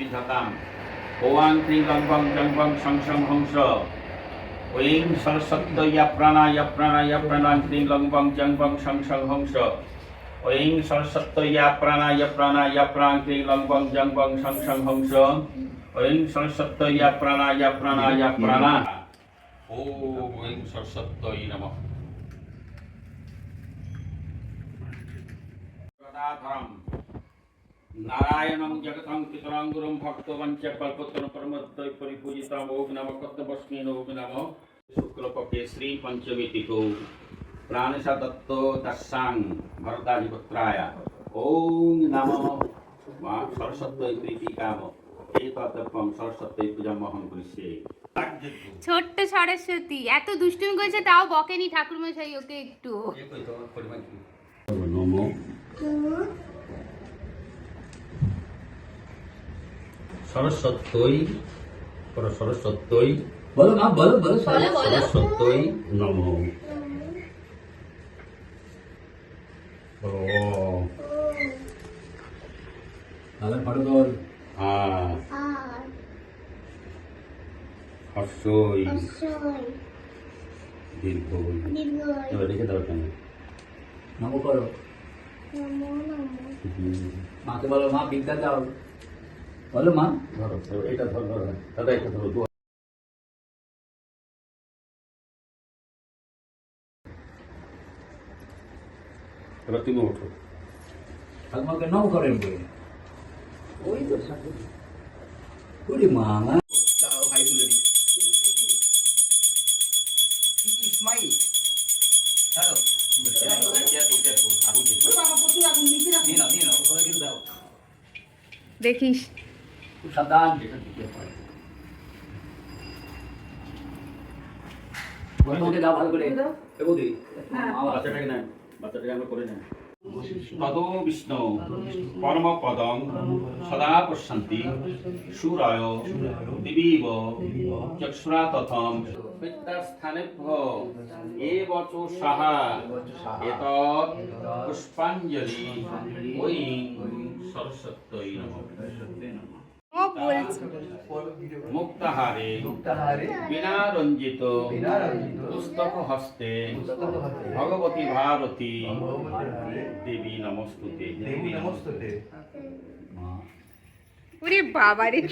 বিধাতাম ওয়াং ক্রিং লং বং জং বং সং সং হংস। ওয়িং সরস্বত্য ইয়া প্রাণা ইয়া প্রাণা ইয়া প্রাণাং ক্রিং লং বং জং বং সং সং হংস। ওয়িং সরস্বত্য ইয়া প্রাণা ইয়া প্রাণা ইয়া প্রাং ক্রিং লং বং জং বং সং সং হংস। ওয়িং সরস্বত্য ইয়া প্রাণা ইয়া প্রাণা ইয়া প্রাণা ও ওয়িং সরস্বত্যই নমঃ। গদাধরম নারায়ণং জগতং পিতরং গুরুং ভক্তবঞ্চ কল্পতরু পরমদ্বৈ পরিপূজিতম ওম নম নম শুক্লপক্ষে শ্রী পঞ্চমী তিথৌ। প্রাণেশ দত্ত দর্শাং ভরদাধিপুত্রায় ওম নম মা সরস্বত্যৈ প্রীতি কাম এতত্পম সরস্বত্যৈ পূজামহং করিষ্যে। ছোট্ট সরস্বতী এত দুষ্টুমি করেছে তাও বকেনি ঠাকুরমশাই ওকে একটু। নম। সরস্বত্যই পর সরস্বত্যই বলো মা বলো বলো বলো, বলো। সরস্বত্যই নম। ও তাহলে ফটো আ হর্ষই। দীর্ঘ এবার দাও কেন নমো করো। মাকে বলো মা বিদ্যা দাও। বলো মা। ধরো এটা ধরো ধরো দাদা এটা ধরো এবার তুমি ওঠো। ঠাকুমাকে নম করেন বলে। ওই তো ঠাকুর ওরে মা মা। দাও ভাই তুলে দি স্মাইল হ্যালো নিয়ে নাও নিয়ে নাও ওখানে কিন্তু দাও দেখিস খুব সাবধান তোমাকে দাও ভালো করে বৌদি বাচ্চাটাকে নেন। বাচ্চাটাকে আমরা করে নেন। তদো বিষ্ণু পরম পদং সদা পশ্যন্তি সুরায় দিবীব চক্ষুরা তথম পিত্তাস্থানেভ্য এব চো সাহা এতৎ পুষ্পাঞ্জলি ওই নমঃ। বলছে মুক্তাহারে। মুক্তাহারে। বিনা রঞ্জিত বিনা রঞ্জিত পুস্তক হস্তে ভগবতী ভারতী দেবী নমস্তুতে। দেবী নমস্তুতে। ওরে বাবারে।